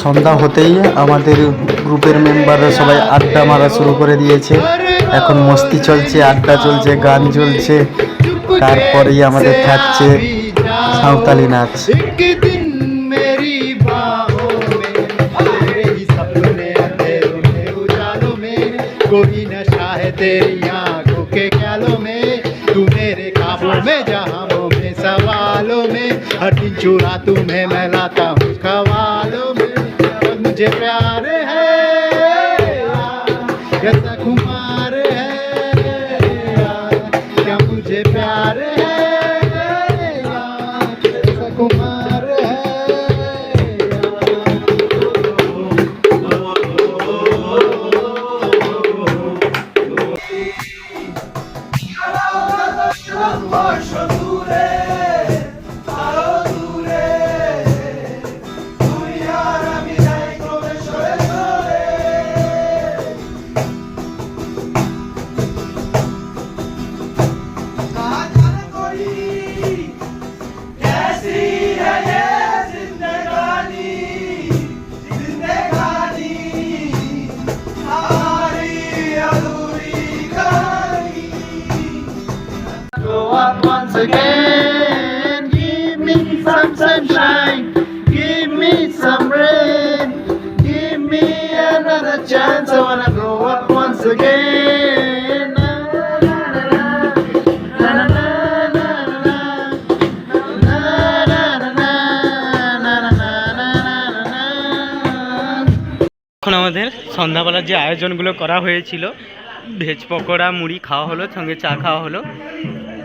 সন্ধ্যা হতেই আমাদের গ্রুপের মেম্বাররা সবাই আড্ডা মারা শুরু করে দিয়েছে এখন মস্তি চলছে আড্ডা চলছে গান চলছে তারপরেই আমাদের থাকছে সাঁওতালি নাচ एक दिन मेरी बाहों में तेरे ही सपने अंधेरों में उजालों में कोई नशा है तेरी आंखों के ख्यालों में तू मेरे ख्वाबों में जहां में सवालों में हर दिन चुरा तुम्हें मैं लाता हूँ खवालों में और मुझे प्यार है कैसा कुमार है क्या मुझे प्यार है? again. Give me some sunshine, give me some rain, give me another chance. I wanna grow up once again. আমাদের সন্ধ্যাবেলার যে আয়োজনগুলো করা হয়েছিল ভেজ পকোড়া মুড়ি খাওয়া হলো সঙ্গে চা খাওয়া হলো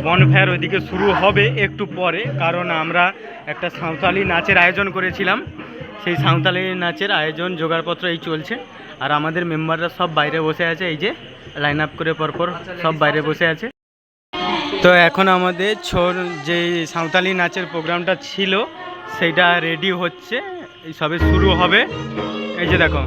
বনফায়ার ওইদিকে শুরু হবে একটু পরে, কারণ আমরা একটা সাঁওতালি নাচের আয়োজন করেছিলাম। সেই সাঁওতালি নাচের আয়োজন জোগাড়পত্র এই চলছে, আর আমাদের মেম্বাররা সব বাইরে বসে আছে, এই যে লাইন আপ করে পরপর সব বাইরে বসে আছে। তো এখন আমাদের ছোর যে সাঁওতালি নাচের প্রোগ্রামটা ছিল, সেটা রেডি হচ্ছে, সবে শুরু হবে। এই যে দেখো।